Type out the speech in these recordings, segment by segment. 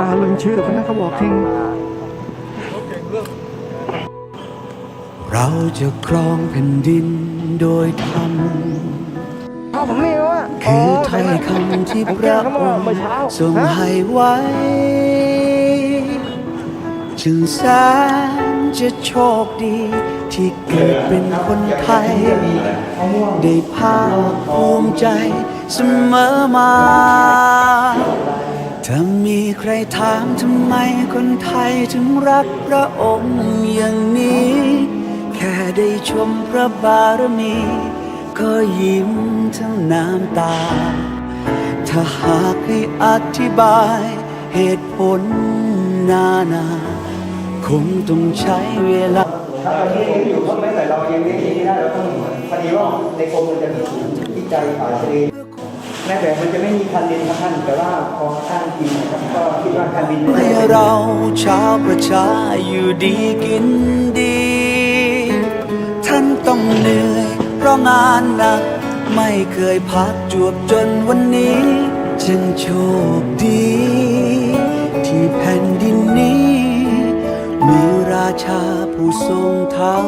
อ่าลืมชื่อพนักเขาบอกทิ้งเราจะครองแผ่นดินโดยธรรมพ่อผมนี่ว่าคือถ้อยคำที่พระองค์ทรงให้ไว้ จึงแสนจะโชคดีที่เกิดเป็นคนไทย ได้ภาคภูมิใจเสมอมา ถ้ามีใครถามทำไมคนไทยถึงรักพระองค์อย่างนี้ แค่ได้ชมพระบารมี ก็ยิ้มทั้งน้ำตา ถ้าหากให้อธิบายเหตุผลนานา คงต้องใช้เวลาถ้าตอนนี้ยังอยู่ก็ไม่แต่เรายังเลี้ยงที่ได้เราต้องพอดีว่าในกรมมันจะมีศูนย์วิจัยป่าทะเล แม้แต่มันจะไม่มีคันดินครับท่านแต่ว่าพอท่านกินนะครับก็คิดว่าคันดินให้เราชาวประชาอยู่ดีกินดี ท่านต้องเหนื่อยเพราะงานหนัก ไม่เคยพักจวบจนวันนี้ ฉันโชคดี ที่แผ่นดินนี้ มีราชาผู้ทรงธรรม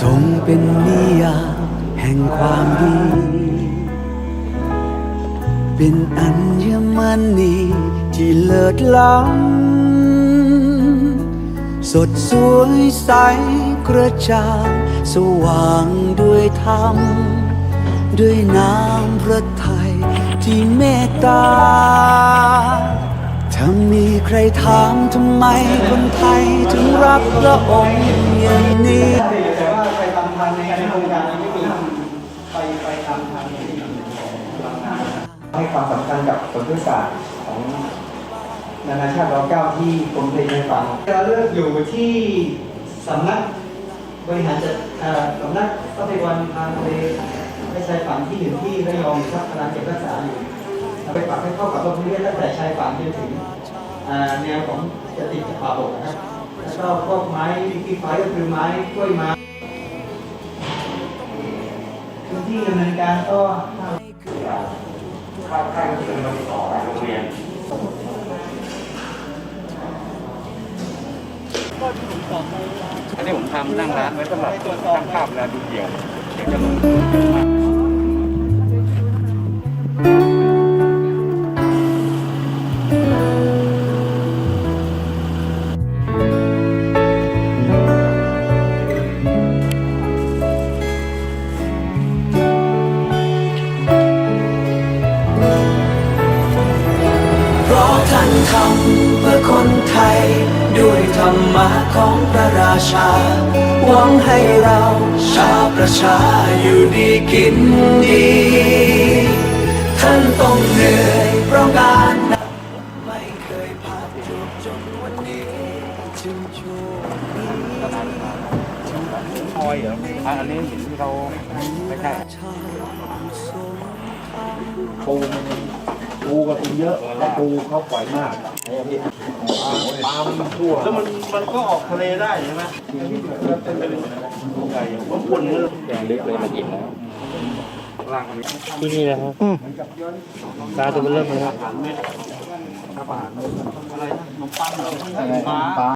ทรงเป็นนิยามแห่งความดี เป็นอัญมณีที่เลิศล้ำสดสวยใสกระจ่างสว่างด้วยธรรม ด้วยน้ำพระทัยที่เมตตา ถ้ามีใครถามทำไมคนไทยถึงรักพระองค์อย่างนี้ รงการไม่มีไปไปตามทางที่ให้ความสำคัญกับผลวิศาสตร์ของนานาชาติเราเก้าที่กรมเพลงในฝังเราเลือกอยู่ที่สำนักบริหารจัดสำนักทรัพยากรทางทะเลและชายฝั่งที่หนึ่งที่ระยองครับกำลังเก็บรักษาอยู่ไปปรับให้เข้ากับระบบนิเวศตั้งแต่ชายฝั่งจนถึงแนวของจะติดกับป่าบกนะครับแล้วก็พวกไม้ที่ไฟก็คือไม้กล้วยไม้ ที่ดำเนินการก็เข้าค่ายก็คือมาติดต่อโรงเรียนอันนี้ผมทำนั่งร้านไว้สำหรับตั้งภาพเวลาดูเดี่ยวเดี๋ยวจะลง ท่านทำเพื่อคนไทย ด้วยธรรมะของพระราชา หวังให้เราชาวประชาอยู่ดีกินดี ท่านต้องเหนื่อยเพราะงานหนักไม่เคยพักจบจนวันนี้จึงโชคดีคอยเหรออะอันนี้เห็นที่เขาไม่ใช่ชาผู้ทรงธรรมปูมัน ปูก็กินเยอะเพราะปูเขาปล่อยมากปลามันทั่วแล้วมันมันก็ออกทะเลได้ใช่ไหมไก่ผมปวดเนื้อแกงเล็กเลยมากินแล้วล่างนี้ที่นี่นะครับปลาตัวมันเริ่มเลยครับอะไรขนมปังเหรอปลา